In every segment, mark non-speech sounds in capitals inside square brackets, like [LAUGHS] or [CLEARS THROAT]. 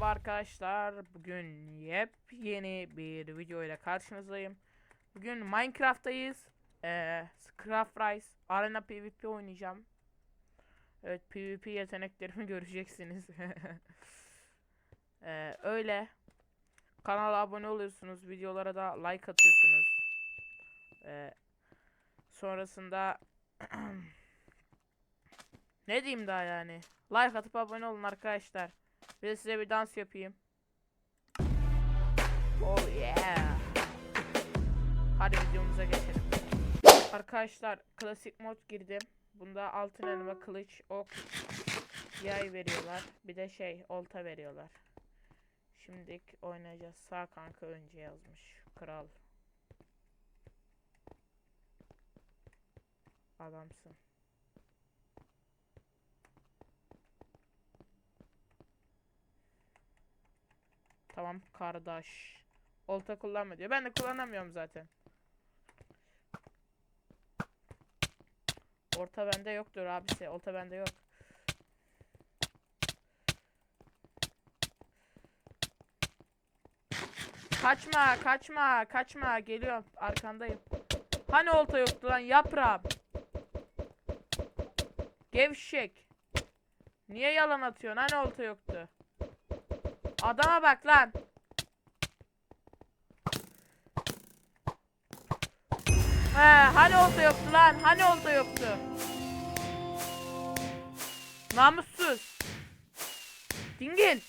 Merhaba arkadaşlar. Bugün yepyeni bir video ile karşınızdayım. Bugün Minecraft'tayız. Ee, Craft Rise Arena PvP oynayacağım. Evet PvP yeteneklerimi [LAUGHS] göreceksiniz. [LAUGHS] Ee, öyle. Kanala abone oluyorsunuz. Videolara da like atıyorsunuz. Ee, sonrasında [CLEARS THROAT] ne diyeyim daha yani. Like atıp abone olun arkadaşlar. Bir de size bir dans yapayım. Oh yeah. Hadi videomuza geçelim. Arkadaşlar klasik mod girdim. Bunda altın elma, kılıç, ok, yay veriyorlar. Bir de şey olta veriyorlar. Şimdilik oynayacağız. Sağ kanka önce yazmış. Kral. Adamsın. Tamam kardeş. Olta kullanma diyor. Ben de kullanamıyorum zaten. Orta bende yoktur abisi. Olta bende yok. Kaçma, kaçma, kaçma. Geliyorum. Arkandayım. Hani olta yoktu lan yaprağım. Gevşek. Niye yalan atıyorsun? Hani olta yoktu? Adama bak lan. He, hani olta yoktu lan? Hani olta yoktu? Namussuz. Dingil.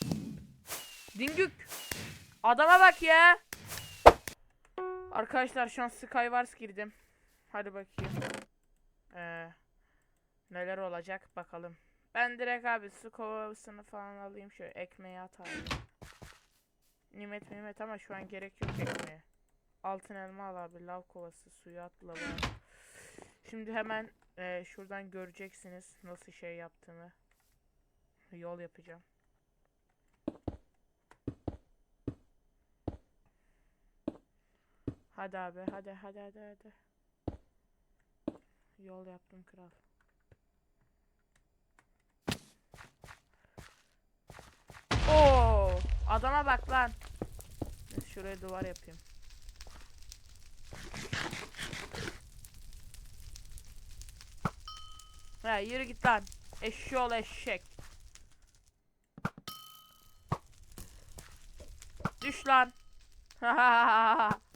Dingük. Adama bak ya. Arkadaşlar şu an Skywars girdim. Hadi bakayım. Ee, neler olacak bakalım. Ben direkt abi su kovasını falan alayım şöyle ekmeğe atayım. Nimet nimet ama şu an gerek yok ekmeğe. Altın elma al abi lav kovası suyu at lava. Şimdi hemen e, şuradan göreceksiniz nasıl şey yaptığımı. Yol yapacağım. Hadi abi hadi hadi hadi hadi. Yol yaptım kral. Adama bak lan. Şuraya duvar yapayım. Ha yürü git lan. Eşşoğlu eşek. Düş lan. [LAUGHS]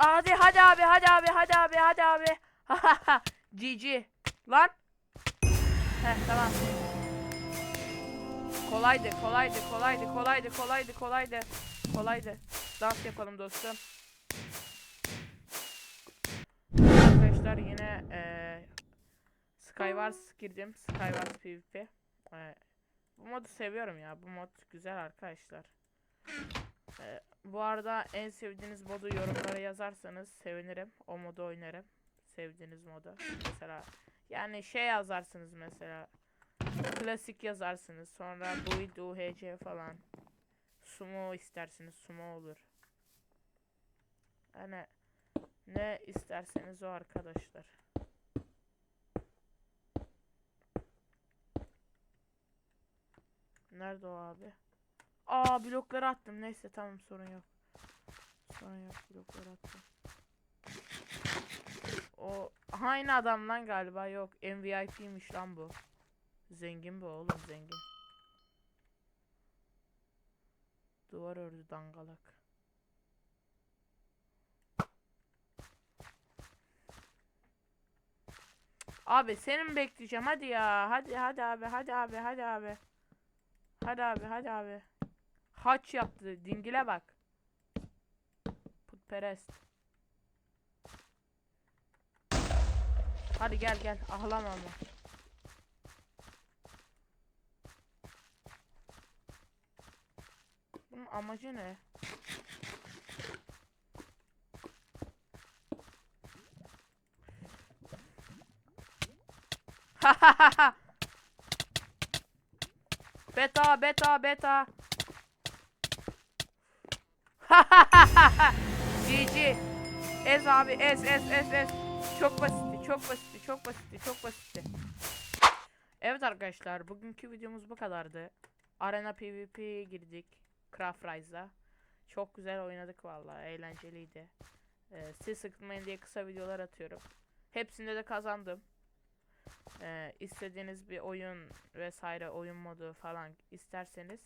Hadi hadi abi hadi abi hadi abi hadi abi. [LAUGHS] GG. Lan. Heh tamam. Kolaydı kolaydı kolaydı kolaydı kolaydı kolaydı. Kolaydı. Dans yapalım dostum. Arkadaşlar yine eee Skywars girdim. Skywars PvP. Eee, bu modu seviyorum ya. Bu mod güzel arkadaşlar. Eee, bu arada en sevdiğiniz modu yorumlara yazarsanız sevinirim. O modu oynarım. Sevdiğiniz modu. Mesela yani şey yazarsınız mesela. Klasik yazarsınız. Sonra build UHC falan. Sumo isterseniz sumo olur. Yani ne isterseniz o arkadaşlar. Nerede o abi? Aa blokları attım. Neyse tamam sorun yok. Sorun yok blokları attım. O aynı adam lan galiba yok. MVIP'ymiş lan bu. Zengin bu oğlum zengin. Duvar ördü dangalak. Abi seni mi bekleyeceğim hadi ya. Hadi hadi abi hadi abi hadi abi. Hadi abi hadi abi. Haç yaptı. Dingile bak. Putperest. Hadi gel gel. Ahlama ama. Bunun amacı ne? [LAUGHS] beta beta beta. GG. Ez abi ez ez ez ez. Çok basitti çok basitti çok basitti çok basitti. Evet arkadaşlar bugünkü videomuz bu kadardı. Arena PvP girdik. Craft Rise'da. Çok güzel oynadık vallahi eğlenceliydi. Ee, siz sıkılmayın diye kısa videolar atıyorum. Hepsinde de kazandım. Ee, istediğiniz bir oyun vesaire oyun modu falan isterseniz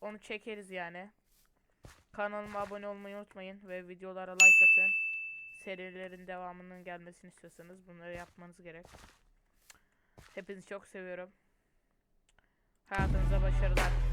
onu çekeriz yani. Kanalıma abone olmayı unutmayın ve videolara like atın. Serilerin devamının gelmesini istiyorsanız bunları yapmanız gerek. Hepinizi çok seviyorum. Hayatınıza başarılar.